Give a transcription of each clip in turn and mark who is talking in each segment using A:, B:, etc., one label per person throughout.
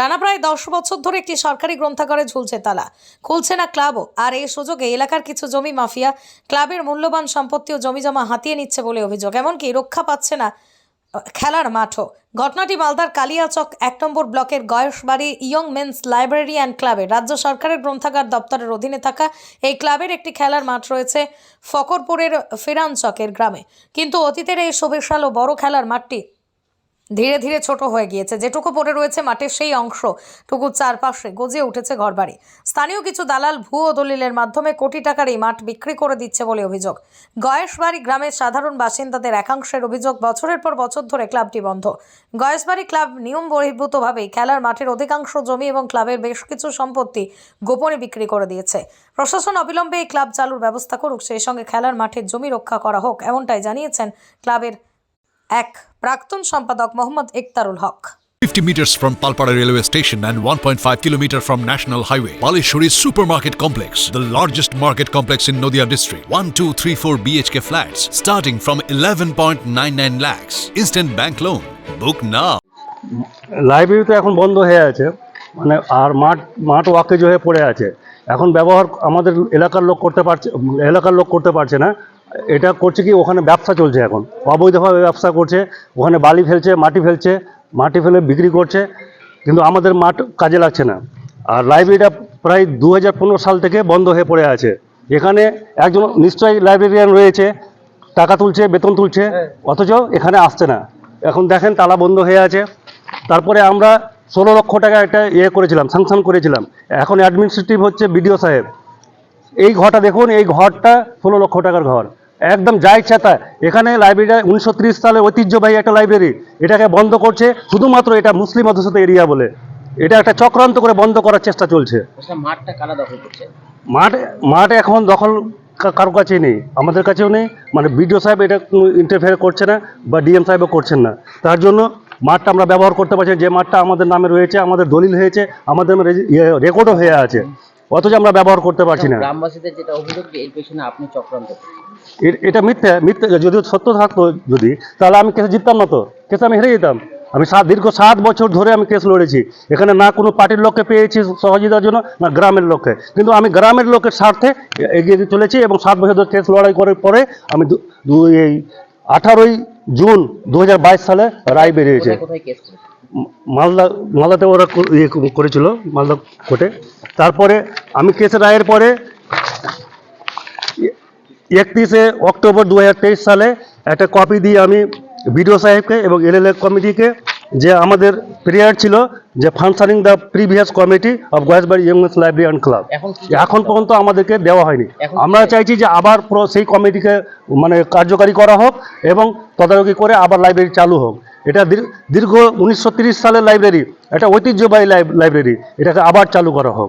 A: টানা প্রায় দশ বছর ধরে একটি সরকারি গ্রন্থাগারে ঝুলছে তালা। খুলছে না ক্লাবও। আর এই সুযোগে এলাকার কিছু জমি মাফিয়া ক্লাবের মূল্যবান সম্পত্তি ও জমি জমা হাতিয়ে নিচ্ছে বলে অভিযোগ। এমনকি রক্ষা পাচ্ছে না খেলার মাঠও। ঘটনাটি মালদার কালিয়াচক এক নম্বর ব্লকের Goyeshbari young men's library and ক্লাবে। রাজ্য সরকারের গ্রন্থাগার দপ্তরের অধীনে থাকা এই ক্লাবের একটি খেলার মাঠ রয়েছে ফকরপুরের ফেরানচকের গ্রামে। কিন্তু অতীতের এই সুবিশাল ও বড় খেলার মাঠটি ধীরে ধীরে ছোট হয়ে গিয়েছে। যেটুকু পড়ে রয়েছে মাঠের সেই অংশ, টুকু চারপাশে গজিয়ে উঠেছে ঘরবাড়ি। স্থানীয় কিছু দালাল ভুয়ো দলিলের মাধ্যমে কোটি টাকার এই মাঠ বিক্রি করে দিচ্ছে বলে অভিযোগ। গয়েশবাড়ি গ্রামের সাধারণ বাসিন্দাদের একাংশের অভিযোগ, বছরের পর বছর ধরে ক্লাবটি বন্ধ। গয়েশবাড়ি ক্লাব নিয়ম বহির্ভূতভাবেই খেলার মাঠের অধিকাংশ জমি এবং ক্লাবের বেশ কিছু সম্পত্তি গোপনে বিক্রি করে দিয়েছে। প্রশাসন অবিলম্বে এই ক্লাব চালুর ব্যবস্থা করুক, সেই সঙ্গে খেলার মাঠের জমি রক্ষা করা হোক, এমনটাই জানিয়েছেন ক্লাবের এক প্রাক্তন সম্পাদক Mohammad Iktarul Haque
B: 50 meters from Palpara railway station and 1.5 kilometer from National Highway. Palishuri Supermarket Complex, the largest market complex in Noida district. 1, 2, 3, 4 BHK flats starting from 11.99 lakhs. Instant bank loan. Book now.
C: Library তো এখন বন্ধ হয়ে আছে মানে আর মাঠ মাঠ ওয়াকেজ হয়ে পড়ে আছে এখন ব্যবহার আমাদের এলাকার লোক করতে পারছে এলাকার লোক করতে পারছে না এটা করছে কি, ওখানে ব্যবসা চলছে এখন। অবৈধভাবে ব্যবসা করছে, ওখানে বালি ফেলছে, মাটি ফেলছে, মাটি ফেলে বিক্রি করছে, কিন্তু আমাদের মাঠ কাজে লাগছে না। আর লাইব্রেরিটা প্রায় দু হাজার পনেরো সাল থেকে বন্ধ হয়ে পড়ে আছে। এখানে একজন নিশ্চয়ই লাইব্রেরিয়ান রয়েছে, টাকা তুলছে, বেতন তুলছে, অথচ এখানে আসছে না। এখন দেখেন তালা বন্ধ হয়ে আছে। তারপরে আমরা ষোলো লক্ষ টাকা একটা ইয়ে করেছিলাম স্যাংশন করেছিলাম। এখন অ্যাডমিনিস্ট্রেটিভ হচ্ছে বিডিও সাহেব। এই ঘরটা দেখুন, এই ঘরটা ষোলো লক্ষ টাকার ঘর। একদম যা ইচ্ছা তা। এখানে লাইব্রেরিটা উনিশশো ত্রিশ সালে ঐতিহ্যবাহী একটা লাইব্রেরি এটাকে বন্ধ করছে শুধুমাত্র এটা মুসলিম অধ্যুষিত এরিয়া বলে। এটা একটা চক্রান্ত করে বন্ধ করার চেষ্টা চলছে।
D: আচ্ছা মাঠটা কারা দখল করছে?
C: মাঠ মাঠ এখন দখল কারও কাছেই নেই। আমাদের কাছেও নেই। মানে বিডিও সাহেব এটা ইন্টারফেয়ার করছে না বা ডিএম সাহেবও করছেন না। তার জন্য মাঠটা আমরা ব্যবহার করতে পারছি যে মাঠটা আমাদের নামে রয়েছে আমাদের দলিল হয়েছে আমাদের রেকর্ডও হয়ে আছে। অথচ আমরা ব্যবহার করতে পারছি না।
D: গ্রামবাসীদের যেটা অভিযোগ যে এর পেছনে আপনি চক্রান্ত
C: এটা মিথ্যে মিথ্যে যদি সত্য থাকতো যদি তাহলে আমি কেসে জিততাম না তো। কেসে আমি হেরে যেতাম। আমি সাত দীর্ঘ সাত বছর ধরে আমি কেস লড়েছি। এখানে না কোনো পার্টির লোককে পেয়েছি সহযোগিতার জন্য না গ্রামের লোককে। কিন্তু আমি গ্রামের লোকের স্বার্থে এগিয়ে দিয়ে চলেছি এবং সাত বছর ধরে কেস লড়াই করার পরে আমি এই আঠারোই জুন দু হাজার বাইশ সালে রায় বেরিয়েছে মালদা মালদাতে ওরা ইয়ে করেছিল মালদা কোর্টে। তারপরে আমি কেস রায়ের পরে একত্রিশে অক্টোবর দু হাজার তেইশ সালে একটা কপি দিয়ে আমি বিডিও সাহেবকে এবং এলএলএ কমিটিকে যে আমাদের প্রেয়ার ছিল যে functioning the previous committee of Goyeshbari young men's library and club
D: এখন
C: পর্যন্ত আমাদেরকে দেওয়া হয়নি। আমরা চাইছি যে আবার সেই কমিটিকে মানে কার্যকারী করা হোক এবং তদারকি করে আবার লাইব্রেরি চালু হোক। এটা দীর- দীর্ঘ উনিশশো সালের লাইব্রেরি এটা ঐতিহ্যবাহী লাইব- লাইব্রেরি এটাকে আবার চালু করা হোক।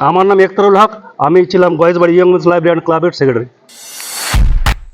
C: আমার নাম একতরুল হক আমি ছিলাম Goyeshbari young men's library and ক্লাবের সেক্রেটারি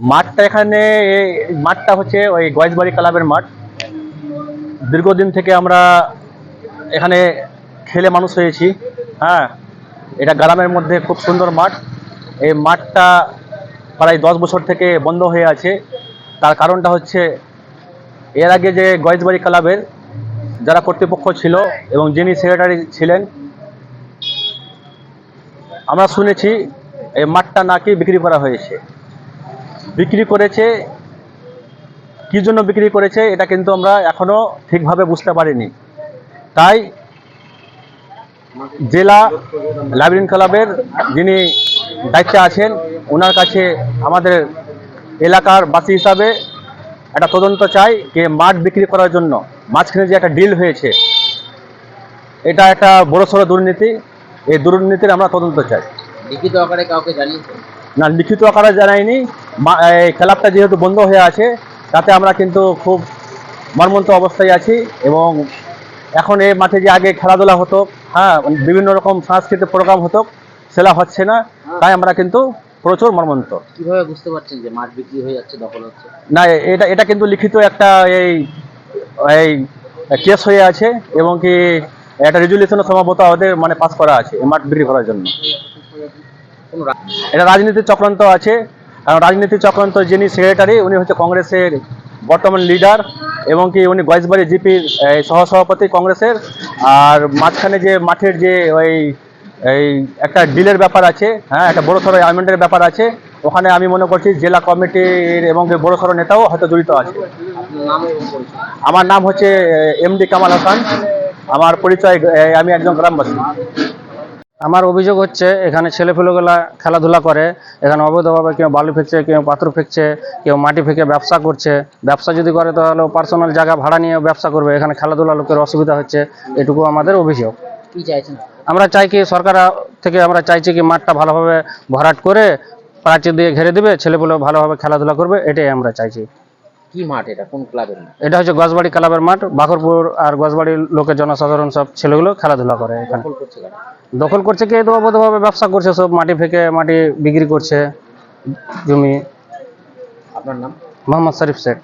E: মাঠটা এখানে মাঠটা হচ্ছে ওই গয়েশবাড়ি ক্লাবের মাঠ। দীর্ঘদিন থেকে আমরা এখানে খেলে মানুষ হয়েছি হ্যাঁ? এটা গ্রামের মধ্যে খুব সুন্দর মাঠ। এই মাঠটা প্রায় দশ বছর থেকে বন্ধ হয়ে আছে। তার কারণটা হচ্ছে এর আগে যে গয়েজবাড়ি ক্লাবের যারা কর্তৃপক্ষ ছিল এবং যিনি সেক্রেটারি ছিলেন, আমরা শুনেছি এই মাঠটা নাকি বিক্রি করা হয়েছে। বিক্রি করেছে কি জন্য বিক্রি করেছে এটা কিন্তু আমরা এখনও ঠিকভাবে বুঝতে পারিনি। তাই জেলা লাইব্রেরিয়ান ক্লাবের যিনি দায়িত্বে আছেন ওনার কাছে আমাদের এলাকার বাসী হিসাবে একটা তদন্ত চাই যে মাঠ বিক্রি করার জন্য মাঝখানে যে একটা ডিল হয়েছে এটা একটা বড়সড় দুর্নীতি এই দুর্নীতির আমরা তদন্ত চাই।
D: লিখিত আকারে কাউকে জানিয়েছেন?
E: না লিখিত আকারে জানাইনি ক্লাবটা যেহেতু বন্ধ হয়ে আছে তাতে আমরা কিন্তু খুব মর্মন্ত অবস্থায় আছি এবং এখন এই মাঠে যে আগে খেলাধুলা হতো হ্যাঁ বিভিন্ন রকম সাংস্কৃতিক প্রোগ্রাম হতো সেটা হচ্ছে না। তাই আমরা কিন্তু প্রচুর মর্মন্ত।
D: কীভাবে বুঝতে পারছেন যে মাঠ বিক্রি হয়ে যাচ্ছে দখল হচ্ছে?
E: না এটা এটা কিন্তু লিখিত একটা এই এই কেস হয়ে আছে এবং কি একটা রেজুলেশনও সম্ভবত আমাদের মানে পাস করা আছে মাঠ বিক্রি করার জন্য। এটা রাজনীতির চক্রান্ত আছে কারণ রাজনীতি চক্রান্ত যিনি সেক্রেটারি, উনি হচ্ছে কংগ্রেসের বর্তমান লিডার এবং কি উনি গয়েশবাড়ি জিপির সহসভাপতি কংগ্রেসের। আর মাঝখানে যে মাঠের যে ওই, এই একটা ডিলের ব্যাপার আছে হ্যাঁ একটা বড় সড়ো ব্যাপার আছে, ওখানে আমি মনে করছি জেলা কমিটির এবং বড় সড়ো নেতাও হয়তো জড়িত আছে। আমার নাম হচ্ছে এমডি কামাল হাসান। আমার পরিচয় আমি একজন গ্রামবাসী।
F: আমার অভিযোগ হচ্ছে এখানে ছেলেপেলেগুলা খেলাধুলা করে এখানে অবৈধভাবে কেউ বালু ফেকছে কেউ পাথর ফেকছে কেউ মাটি ফেঁকে ব্যবসা করছে। ব্যবসা যদি করে তাহলে পার্সোনাল জায়গা ভাড়া নিয়ে ব্যবসা করবে এখানে খেলাধুলা লোকের অসুবিধা হচ্ছে এটুকু আমাদের অভিযোগ।
D: কি চাইছেন?
F: আমরা চাই কি সরকার থেকে আমরা চাইছি কি মাঠটা ভালোভাবে ভরাট করে প্রাচীর দিয়ে ঘিরে দিবে ছেলেপুলে ভালোভাবে খেলাধুলা করবে এটাই আমরা চাইছি।
D: কি মাঠ এটা? কোন ক্লাবের মাঠ?
F: এটা হচ্ছে গজবাড়ি ক্লাবের মাঠ বাখরপুর আর গজবাড়ির লোকের জনসাধারণ সব ছেলেগুলো খেলাধুলা করে এখানে।
D: দখল করছে কারা
F: দখল করছে কে? ব্যবসা করছে সব মাটি ফেকে মাটি বিক্রি করছে জমি।
D: আপনার নাম?
F: মোহাম্মদ শরীফ শেখ।